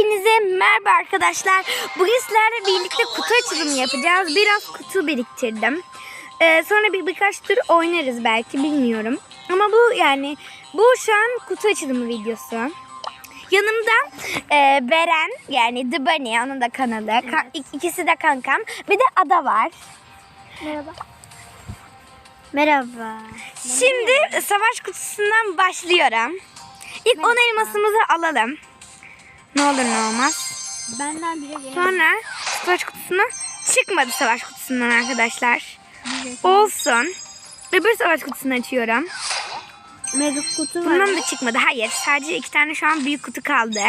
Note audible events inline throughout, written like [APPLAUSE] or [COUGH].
Hepinize merhaba arkadaşlar. Bugün sizlerle birlikte kutu açılımı yapacağız. Biraz kutu biriktirdim. Ee, sonra bir birkaç tur oynarız belki bilmiyorum. Ama bu yani bu şu an kutu açılımı videosu. Yanımda e, Beren yani The Bunny onun da kanalı. Ka- ik- ikisi de kankam. Bir de Ada var. Merhaba. Merhaba. Şimdi savaş kutusundan başlıyorum. İlk 10 elmasımızı alalım. Ne olur ne olmaz. Benden biri gelen. Sonra savaş kutusuna çıkmadı savaş kutusundan arkadaşlar. Olsun. Öbür savaş kutusunu açıyorum. Mega kutu var. Bundan da çıkmadı. Hayır. Sadece iki tane şu an büyük kutu kaldı.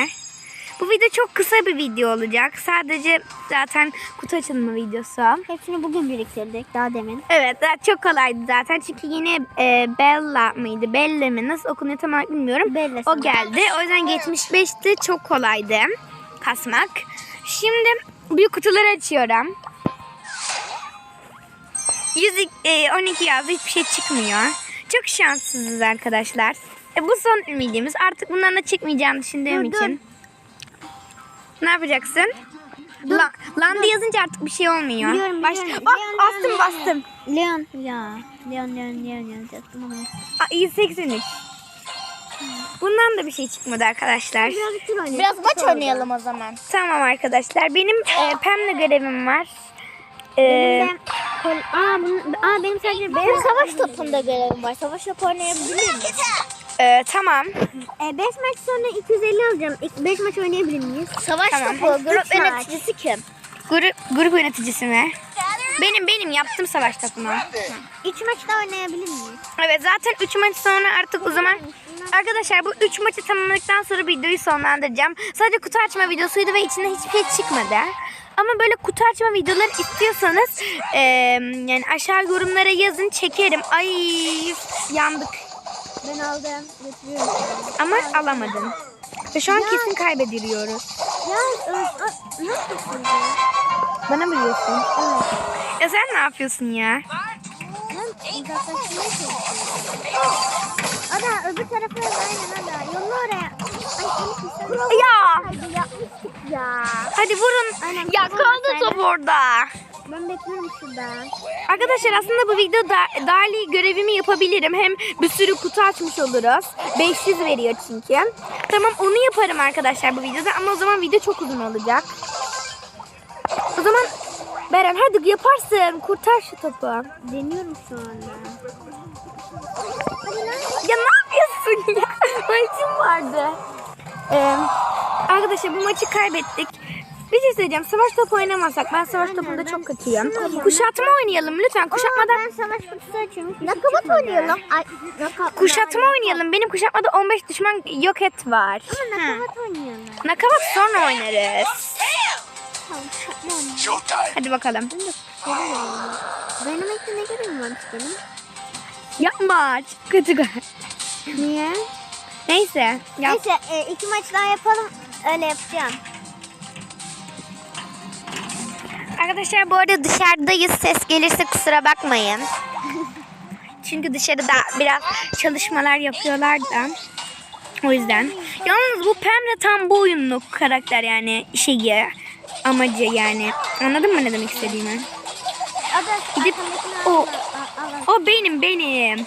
Bu video çok kısa bir video olacak. Sadece zaten kutu açılımı videosu. Hepsini bugün biriktirdik daha demin. Evet çok kolaydı zaten. Çünkü yine e, Bella mıydı? Bella mi? Nasıl okunuyor tam olarak bilmiyorum. Bella o geldi. O yüzden 75'ti. Çok kolaydı kasmak. Şimdi büyük kutuları açıyorum. 100, e, 12 yazdı hiçbir şey çıkmıyor. Çok şanssızız arkadaşlar. E, bu son ümidimiz. Artık bundan da çıkmayacağını düşündüğüm Dur, dur. Ne yapacaksın? La, Landı yazınca artık bir şey olmuyor. Biliyorum, Baş- biliyorum. Bak Leon, bastım Leon, bastım. Leon. Ya. Leon Leon Leon Leon. Yazacaktım ama. Aa, 183. Bundan da bir şey çıkmadı arkadaşlar. Biraz tur oynayalım. Biraz maç oynayalım o zaman. Tamam arkadaşlar. Benim e, Pem'le görevim var. E, Benim. Aa, bunun... Aa benim sadece Benim savaş topunda görevim var. Savaş topu oynayabilir miyim? E, tamam. 5 maç sonra 250 alacağım. 5 maç oynayabilir miyiz? Savaş Tamam. topu. Grup maç. yöneticisi kim? Grup, grup yöneticisi mi? Benim benim yaptım savaş takımı. 3 maç daha oynayabilir miyiz? Evet zaten 3 maç sonra artık o zaman Arkadaşlar bu 3 maçı tamamladıktan sonra videoyu sonlandıracağım. Sadece kutu açma videosuydu ve içinde hiçbir şey çıkmadı. Ama böyle kutu açma videoları istiyorsanız e, yani aşağı yorumlara yazın çekerim. Ay yandık. Ben aldım. Getiriyorum. Ama alamadım. Ve şu an kesin. Ya ne yapıyorsun ya? Bana mı diyorsun? Evet. Ya sen ne yapıyorsun ya? Ben öbür tarafa aynen ada. Yolla oraya. Ay. Ya Hadi yapmıştık ya. hadi vurun. Aynen, Ya kaldı top orada. Ben bekliyorum şurada. Arkadaşlar aslında bu videoda Dali görevimi yapabilirim. Hem bir sürü kutu açmış oluruz. 500 veriyor çünkü. Tamam onu yaparım arkadaşlar bu videoda ama o zaman video çok uzun olacak. O zaman Beren hadi yaparsın. Kurtar şu topu. Deniyorum şu anda. Ya ne yapıyorsun ya? [LAUGHS] Maçım vardı. Ee, arkadaşlar bu maçı kaybettik. Şey söyleyeceğim. Savaş topu oynamasak. Ben savaş Aynen, topunda ben çok kötüyüm. Kuşatma oynayalım lütfen. Kuşatmada Aa, ben savaş kutusu açıyorum. Nakabat oynayalım. Ay, nakabat. kuşatma oynayalım. Benim kuşatmada 15 düşman yok et var. Ama nakabat oynayalım. Nakabat sonra oynarız. Hadi bakalım. Ben de kuşları oynayalım. Dynamite'de ne görevim var benim? Yapma. Kötü. Niye? Neyse. Yap. Neyse e, iki maç daha yapalım. Öyle yapacağım. Arkadaşlar bu arada dışarıdayız. Ses gelirse kusura bakmayın. Çünkü dışarıda biraz çalışmalar yapıyorlar da. O yüzden. Yalnız bu Pem'le tam bu oyunluk karakter yani şeyi amacı yani. Anladın mı ne demek istediğimi? Gidip o o benim benim.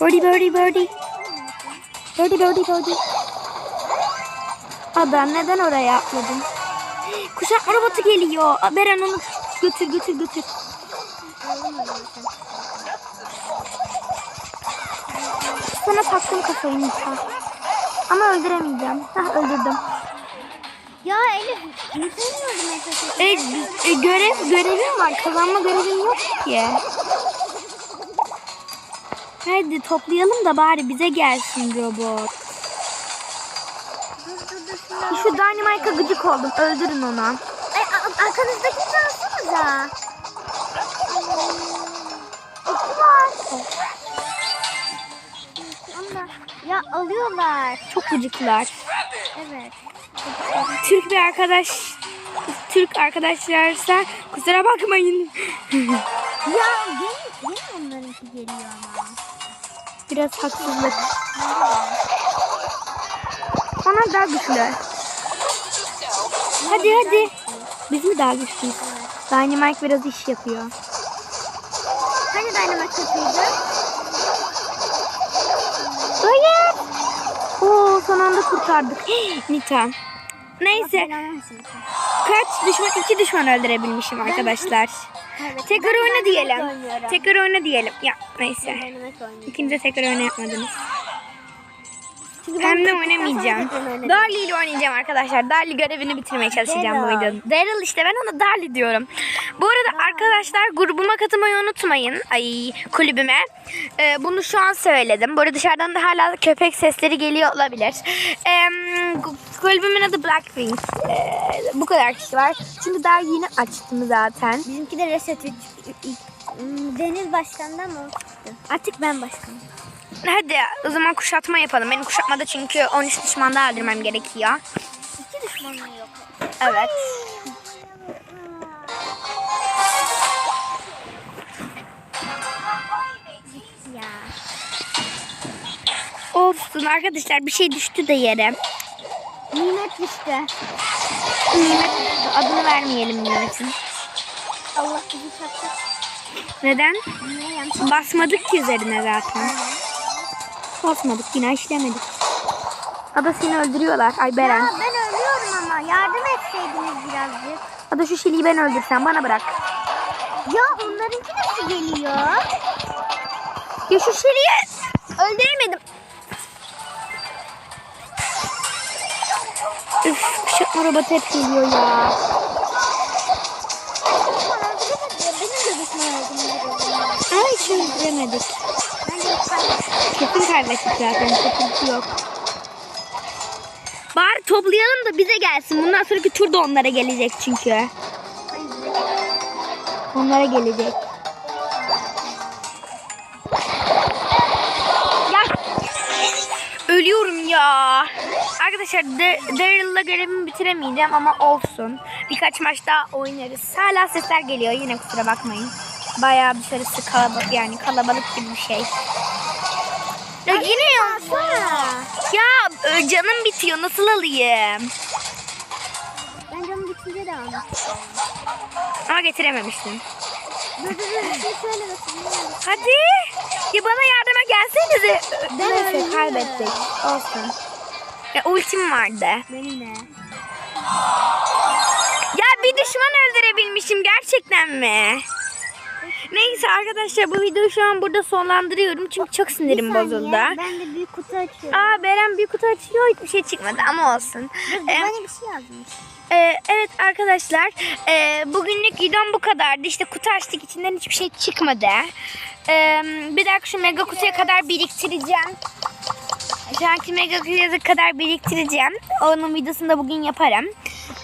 Öldü. Birdie birdie birdie. Birdie birdie Ada neden oraya atladın? Kuşatma robotu geliyor. Beren onu götür götür götür. Sana taktım kafayı Nisa. Ama öldüremeyeceğim. Hah öldürdüm. Ya Elif, esasında. E, e, görev görevim var. Kazanma görevim yok ki. Hadi toplayalım da bari bize gelsin robot. Şu Dynamite'a gıcık oldum. Öldürün onu. Ay, arkanızdaki alsanıza. Ya alıyorlar. Çok gıcıklar. Evet. Türk bir arkadaş Türk arkadaşlarsa kusura bakmayın. Ya gene, gene onlarınki geliyor ama. Biraz haksızlık. Onlar daha güçlü. Hadi hadi. Biz mi daha güçlüyüz? Dynamite biraz iş yapıyor. Hani dynamite kötüydü? Hayır. Oo son anda kurtardık. [GASPS] Nita. Neyse. Kaç düşman? iki düşman öldürebilmişim arkadaşlar. Evet. Tekrar oyna diyelim. Tekrar oyna diyelim. Ya neyse. İkiniz de tekrar oyna yapmadınız. Çünkü ben de oynamayacağım. Darly ile oynayacağım arkadaşlar. Darly görevini bitirmeye çalışacağım bu videoda. Daryl işte ben ona Darly diyorum. Bu arada arkadaşlar grubuma katılmayı unutmayın. Ay kulübüme. Ee, bunu şu an söyledim. Bu arada dışarıdan da hala köpek sesleri geliyor olabilir. Ee, kulübümün adı Blackpink. Ee, bu kadar kişi var. Çünkü daha yeni açtım zaten. Bizimki de reset 3. Deniz başkandan mı? Artık ben başkanım. Hadi o zaman kuşatma yapalım. Benim kuşatmada çünkü 13 düşman daha öldürmem gerekiyor. İki düşmanım yok. Evet. Olsun arkadaşlar bir şey düştü de yere. Nimet düştü. Nimet adını vermeyelim Nimet'in. Allah bizi çarptı. Neden? Niye? Basmadık ki üzerine zaten. Basmadık yine işlemedik. Ada seni öldürüyorlar. Ay Ya Beren. ben ölüyorum ama yardım etseydiniz birazcık. Ada şu şiliyi ben öldürsem bana bırak. Ya onlarınki nasıl geliyor? Ya şu şiliyi öldüremedim. Üf kuşatma robotu hep geliyor ya. Kaybettik zaten. Sıkıntı yok. Bari toplayalım da bize gelsin. Bundan sonraki tur da onlara gelecek çünkü. Onlara gelecek. Ya. Ölüyorum ya. Arkadaşlar Daryl'la görevimi bitiremeyeceğim ama olsun. Birkaç maç daha oynarız. Hala sesler geliyor yine kusura bakmayın. Bayağı dışarısı kalabalık yani kalabalık gibi bir şey. Ya yine ya. Ya e, canım bitiyor nasıl alayım? Ben canım bitince de istiyorum. Ama getirememiştim. Dur dur dur. Bir şey söyle bakayım. Hadi. Ya bana yardıma gelsenize. Neyse kaybettik. Olsun. Ya ultim vardı. Benim ne? Ya bir düşman öldürebilmişim gerçekten mi? Neyse arkadaşlar bu videoyu şu an burada sonlandırıyorum çünkü çok sinirim saniye, bozuldu. Ben de büyük kutu açıyorum. Aa Beren bir kutu açıyor hiçbir şey çıkmadı ama olsun. Dur, Ee, bana bir şey yazmış. Ee, evet arkadaşlar e, bugünlük videom bu kadardı. İşte kutu açtık içinden hiçbir şey çıkmadı. Ee, bir dakika şu mega kutuya kadar biriktireceğim. Şu anki mega kutuya kadar biriktireceğim. Onun videosunu da bugün yaparım.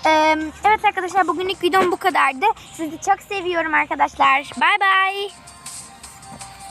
Evet arkadaşlar bugünlük videom bu kadardı. Sizi çok seviyorum arkadaşlar. Bay bay.